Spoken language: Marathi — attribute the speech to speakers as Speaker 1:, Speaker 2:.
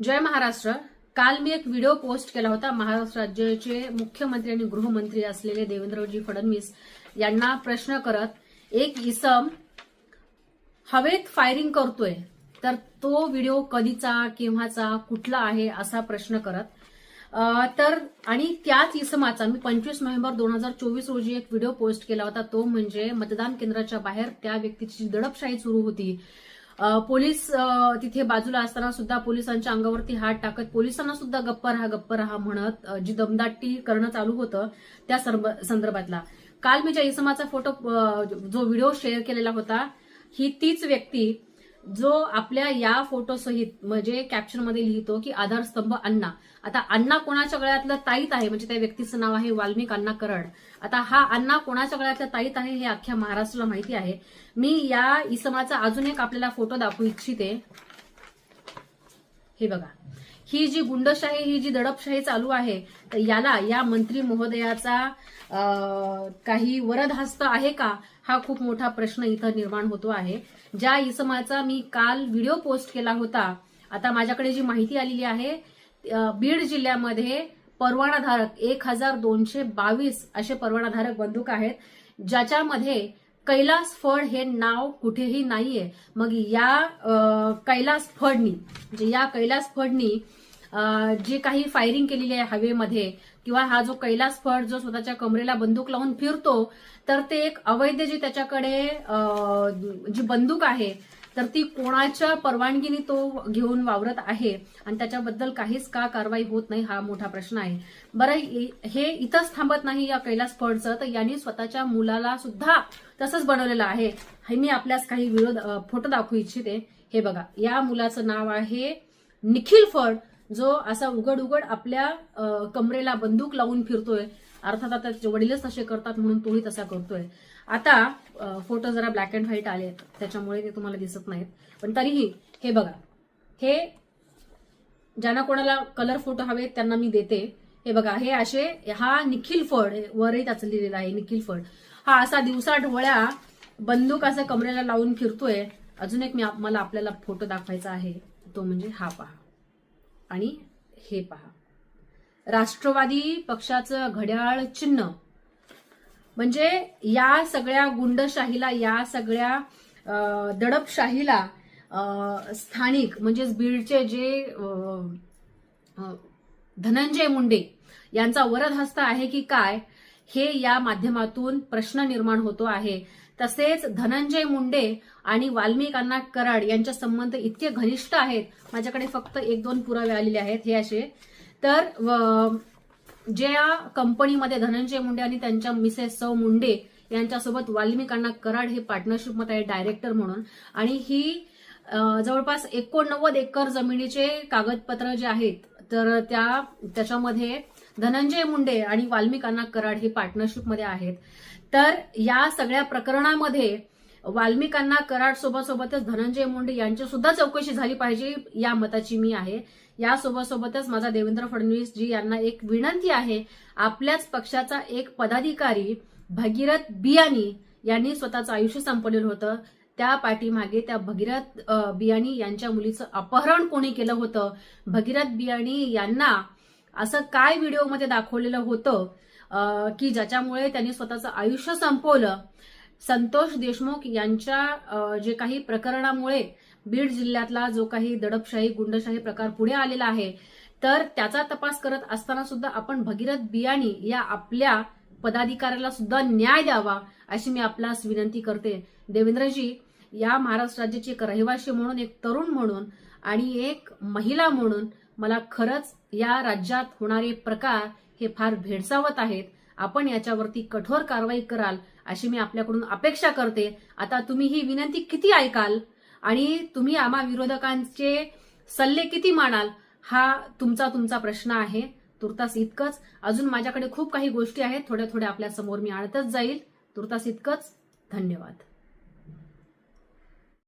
Speaker 1: जय महाराष्ट्र. काल मी एक व्हिडिओ पोस्ट केला होता. महाराष्ट्र राज्याचे मुख्यमंत्री आणि गृहमंत्री असलेले देवेंद्रजी फडणवीस यांना प्रश्न करत एक इसम हवेत फायरिंग करतोय तर तो व्हिडिओ कधीचा केव्हाचा कुठला आहे असा प्रश्न करत. तर आणि त्याच इसमाचा मी पंचवीस नोव्हेंबर दोन हजार चोवीस रोजी एक व्हिडिओ पोस्ट केला होता. तो म्हणजे मतदान केंद्राच्या बाहेर त्या व्यक्तीची दडपशाही सुरू होती. पोलीस तिथे बाजूला असताना सुद्धा पोलिसांच्या अंगावरती हात टाकत पोलिसांना सुद्धा गप्प राहा गप्प राहा म्हणत जी दमदाटी करणं चालू होतं त्या संदर्भातला. काल मी ज्या इसमाचा फोटो जो व्हिडिओ शेअर केलेला होता ही तीच व्यक्ती जो आपल्या या फोटोसहित म्हणजे कॅप्शनमध्ये लिहितो की आधारस्तंभ अण्णा. आता अण्णा कोणाच्या गळ्यातलं ताईत आहे? म्हणजे त्या व्यक्तीचं नाव आहे वाल्मिक अण्णा करड आता हा अण्णा कोणाच्या गळ्यातलं ताईत आहे हे अख्ख्या महाराष्ट्राला माहिती आहे. मी या इसमाचा अजून एक आपल्याला फोटो दाखवू इच्छिते. हे बघा. ही जी गुंडशाही ही जी दडपशाही चालू आहे तर याला या मंत्री महोदयाचा काही वरदहस्त आहे का? हा खूप मोठा प्रश्न इथं निर्माण होतो आहे. ज्या इसमाचा मी काल व्हिडिओ पोस्ट केला होता आता माझ्याकडे जी माहिती आलेली आहे बीड जिल्ह्यामध्ये परवानाधारक एक हजार दोनशे बावीस असे परवानाधारक बंदूक आहेत ज्याच्यामध्ये कैलास फड हे नाव कुठेही नाहीये. मग या कैलास फडनी म्हणजे या कैलास फडनी जे काही फायरिंग केलेली आहे हवेमध्ये किंवा हा जो कैलास फड जो स्वतःच्या कमरेला बंदूक लावून फिरतो तर ते एक अवैध जी त्याच्याकडे जी बंदूक आहे तर ती कोणाच्या परवानगीने तो घेऊन वावरत आहे आणि त्याच्याबद्दल काहीच का कारवाई होत नाही हा मोठा प्रश्न आहे. बरं हे इथंच थांबत नाही या कैलास फडचं तर यांनी स्वतःच्या मुलाला सुद्धा तसंच बनवलेलं आहे. हे मी आपल्यास काही विरोध फोटो दाखवू इच्छिते. हे बघा या मुलाचं नाव आहे निखिल फड जो असा उघड उघड आपल्या कमरेला बंदूक लावून फिरतोय. अर्थात आता त्याचे वडीलच तसे करतात म्हणून तोही तसा करतोय. आता फोटो जरा ब्लॅक अँड व्हाईट आले त्याच्यामुळे ते तुम्हाला दिसत नाहीत. पण तरीही हे बघा हे ज्यांना कोणाला कलर फोटो हवेत त्यांना मी देते. हे बघा हे असे हा निखिल फड वरही त्याचं लिहिलेलं आहे निखिल फड. हा असा दिवसा ढोळ्या बंदूक असं कमरेला लावून फिरतोय अजून एक मी आप- मला आपल्याला फोटो दाखवायचा आहे. तो म्हणजे हा पहा. आणि हे पहा. राष्ट्रवादी पक्षाचं घड्याळ चिन्ह. म्हणजे या सगळ्या गुंडशाहीला या सगळ्या दडपशाहीला स्थानिक म्हणजेच बीडचे जे धनंजय मुंडे यांचा वरद हस्त आहे की काय हे या माध्यमातून प्रश्न निर्माण होतो आहे. तसेच धनंजय मुंडे आणि वाल्मिक अण्णा कराड यांचे संबंध इतके घनिष्ठ आहेत. माझ्याकडे फक्त एक दोन पुरावे आलेले आहेत हे असे. तर ज्या कंपनीमध्ये धनंजय मुंडे आणि त्यांच्या मिसेस सौ मुंडे यांच्यासोबत वाल्मिक अण्णा कराड हे पार्टनरशिपमध्ये आहे डायरेक्टर म्हणून. आणि ही जवळपास एकोणनव्वद एकर जमिनीचे कागदपत्र जे आहेत तर त्या त्याच्यामध्ये धनंजय मुंडे आणि वाल्मिक अण्णा कराड हे पार्टनरशिपमध्ये आहेत. तर या सगळ्या प्रकरणामध्ये वाल्मिकांना कराड सोबत सोबतच धनंजय मुंडे यांची सुद्धा चौकशी झाली पाहिजे या मताची मी आहे. या सोबत सोबतच माझा देवेंद्र फडणवीस जी यांना एक विनंती आहे. आपल्याच पक्षाचा एक पदाधिकारी भगीरथ बियानी यांनी स्वतःचं आयुष्य संपवलेलं होतं. त्या पाठीमागे त्या भगीरथ बियाणी यांच्या मुलीचं अपहरण कोणी केलं होतं? भगीरथ बियाणी यांना असं काय व्हिडिओमध्ये दाखवलेलं होतं की ज्याच्यामुळे त्यांनी स्वतःचं आयुष्य संपवलं. संतोष देशमुख यांच्या जे काही प्रकरणामुळे बीड जिल्ह्यातला जो काही दडपशाही गुंडशाही प्रकार पुढे आलेला आहे तर त्याचा तपास करत असताना सुद्धा आपण भगीरथ बियाणी या आपल्या पदाधिकाऱ्याला सुद्धा न्याय द्यावा अशी मी आपल्यास विनंती करते. देवेंद्रजी या महाराष्ट्र राज्याची एक रहिवासी म्हणून एक तरुण म्हणून आणि एक महिला म्हणून मला खरंच या राज्यात होणारे प्रकार हे फार भेडसावत आहेत. आपण याच्यावरती कठोर कारवाई कराल अशी मी आपल्याकडून अपेक्षा करते. आता तुम्ही ही विनंती किती ऐकाल? आणि तुम्ही आम्हा विरोधकांचे सल्ले किती मानाल? हा तुमचा तुमचा प्रश्न आहे. तुर्तास इतकंच. अजून माझ्याकडे खूप काही गोष्टी आहेत. थोड्या थोड्या आपल्यासमोर मी आणतच जाईल. तुर्तास इतकंच. धन्यवाद.